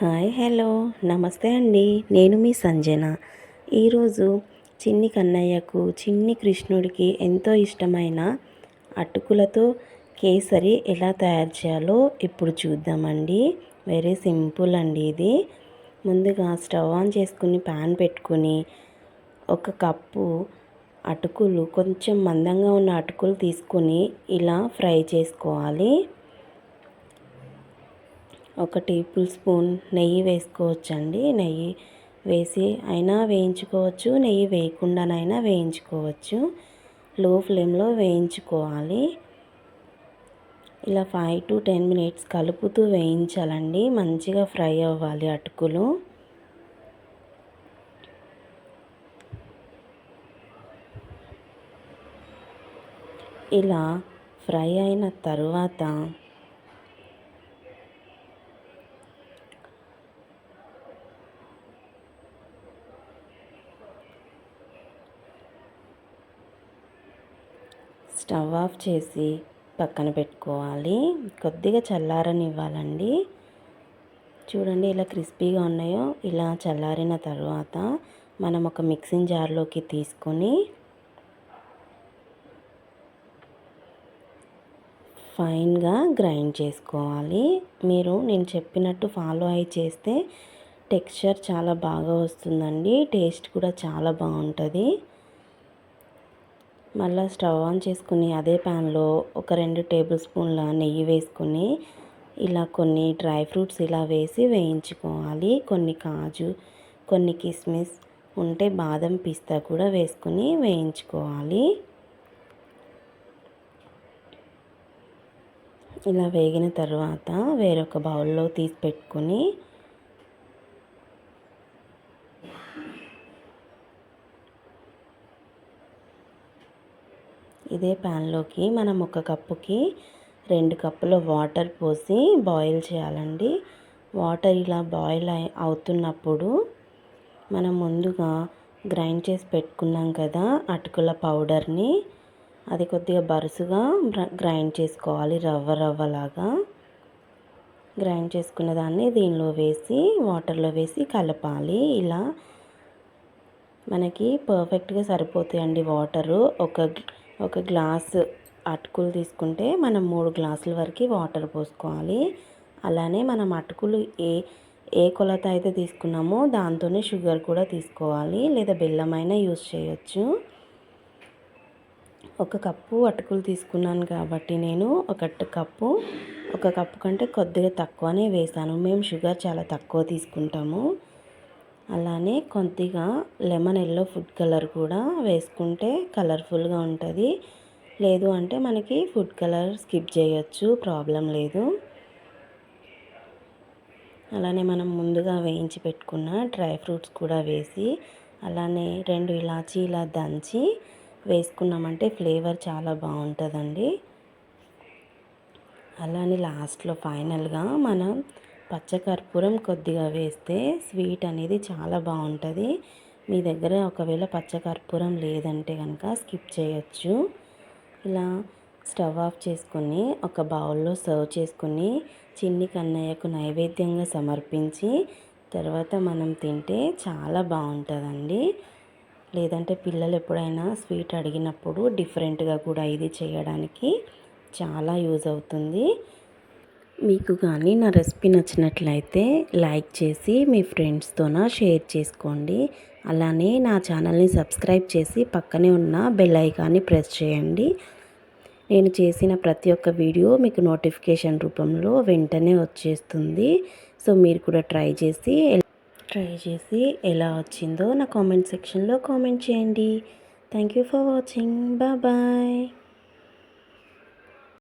Hi hello. నమస్తే అండి. నేను మీ సంజన. ఈరోజు చిన్ని కన్నయ్యకు చిన్ని కృష్ణుడికి ఎంతో ఇష్టమైన అటుకులతో కేసరి ఎలా తయారు చేయాలో ఇప్పుడు చూద్దామండి. వెరీ సింపుల్ అండి ఇది. ముందుగా స్టవ్ ఆన్ చేసుకుని ప్యాన్ పెట్టుకుని ఒక కప్పు అటుకులు కొంచెం మందంగా ఉన్న అటుకులు తీసుకొని ఇలా ఫ్రై చేసుకోవాలి. ఒక టేబుల్ స్పూన్ నెయ్యి వేసుకోవచ్చండి. నెయ్యి వేసి అయినా వేయించుకోవచ్చు నెయ్యి వేయకుండానైనా వేయించుకోవచ్చు. లో ఫ్లేమ్లో వేయించుకోవాలి. ఇలా ఫైవ్ టు టెన్ మినిట్స్ కలుపుతూ వేయించాలండి. మంచిగా ఫ్రై అవ్వాలి అటుకులు. ఇలా ఫ్రై అయిన తర్వాత స్టవ్ ఆఫ్ చేసి పక్కన పెట్టుకోవాలి. కొద్దిగా చల్లారనివ్వాలండి. చూడండి ఇలా క్రిస్పీగా ఉన్నాయో. ఇలా చల్లారిన తర్వాత మనం ఒక మిక్సింగ్ జార్లోకి తీసుకొని ఫైన్గా గ్రైండ్ చేసుకోవాలి. మీరు నేను చెప్పినట్టు ఫాలో అయి చేస్తే టెక్స్చర్ చాలా బాగా వస్తుందండి. టేస్ట్ కూడా చాలా బాగుంటుంది. మళ్ళీ స్టవ్ ఆన్ చేసుకుని అదే ప్యాన్లో ఒక రెండు టేబుల్ స్పూన్ల నెయ్యి వేసుకొని ఇలా కొన్ని డ్రై ఫ్రూట్స్ ఇలా వేసి వేయించుకోవాలి. కొన్ని కాజు కొన్ని కిస్మిస్ ఉంటే బాదం పిస్తా కూడా వేసుకొని వేయించుకోవాలి. ఇలా వేగిన తర్వాత వేరొక బౌల్లో తీసి పెట్టుకొని ఇదే ప్యాన్లోకి మనం ఒక కప్పుకి రెండు కప్పుల వాటర్ పోసి బాయిల్ చేయాలండి. వాటర్ ఇలా బాయిల్ అవుతున్నప్పుడు మనం ముందుగా గ్రైండ్ చేసి పెట్టుకున్నాం కదా అటుకుల పౌడర్ని అది కొద్దిగా బరుసుగా గ్రైండ్ చేసుకోవాలి రవ్వ రవ్వలాగా. గ్రైండ్ చేసుకున్న దాన్ని దీనిలో వేసి వాటర్లో వేసి కలపాలి. ఇలా మనకి పర్ఫెక్ట్గా సరిపోతాయండి వాటరు. ఒక ఒక గ్లాస్ అటుకులు తీసుకుంటే మనం మూడు గ్లాసుల వరకు వాటర్ పోసుకోవాలి. అలానే మనం అటుకులు ఏ ఏ కొలత అయితే తీసుకున్నామో దాంతోనే షుగర్ కూడా తీసుకోవాలి లేదా బెల్లమైనా యూస్ చేయొచ్చు. ఒక కప్పు అటుకులు తీసుకున్నాను కాబట్టి నేను ఒక కప్పు ఒక కప్పు కంటే కొద్దిగా తక్కువనే వేసాను. మేము షుగర్ చాలా తక్కువ తీసుకుంటాము. అలానే కొద్దిగా లెమన్ ఎల్లో ఫుడ్ కలర్ కూడా వేసుకుంటే కలర్ఫుల్గా ఉంటుంది. లేదు అంటే మనకి ఫుడ్ కలర్ స్కిప్ చేయొచ్చు ప్రాబ్లం లేదు. అలానే మనం ముందుగా వేయించి పెట్టుకున్న డ్రై ఫ్రూట్స్ కూడా వేసి అలానే రెండు ఇలాచీ ఇలా దంచి వేసుకున్నామంటే ఫ్లేవర్ చాలా బాగుంటుందండి. అలానే లాస్ట్లో ఫైనల్గా మనం పచ్చకర్పూరం కొద్దిగా వేస్తే స్వీట్ అనేది చాలా బాగుంటుంది. మీ దగ్గర ఒకవేళ పచ్చకర్పూరం లేదంటే కనుక స్కిప్ చేయొచ్చు. ఇలా స్టవ్ ఆఫ్ చేసుకొని ఒక బౌల్లో సర్వ్ చేసుకొని చిన్ని కన్నయ్యకు నైవేద్యంగా సమర్పించి తర్వాత మనం తింటే చాలా బాగుంటుందండి. లేదంటే పిల్లలు ఎప్పుడైనా స్వీట్ అడిగినప్పుడు డిఫరెంట్గా కూడా ఇది చేయడానికి చాలా యూజ్ అవుతుంది. మీకు కానీ నా రెసిపీ నచ్చినట్లయితే లైక్ చేసి మీ ఫ్రెండ్స్తోన షేర్ చేసుకోండి. అలానే నా ఛానల్ని సబ్స్క్రైబ్ చేసి పక్కనే ఉన్న బెల్ ఐకాన్ని ప్రెస్ చేయండి. నేను చేసిన ప్రతి ఒక్క వీడియో మీకు నోటిఫికేషన్ రూపంలో వెంటనే వచ్చేస్తుంది. సో మీరు కూడా ట్రై చేసి ట్రై చేసి ఎలా వచ్చిందో నా కామెంట్ సెక్షన్లో కామెంట్ చేయండి. Thank you for watching. Bye.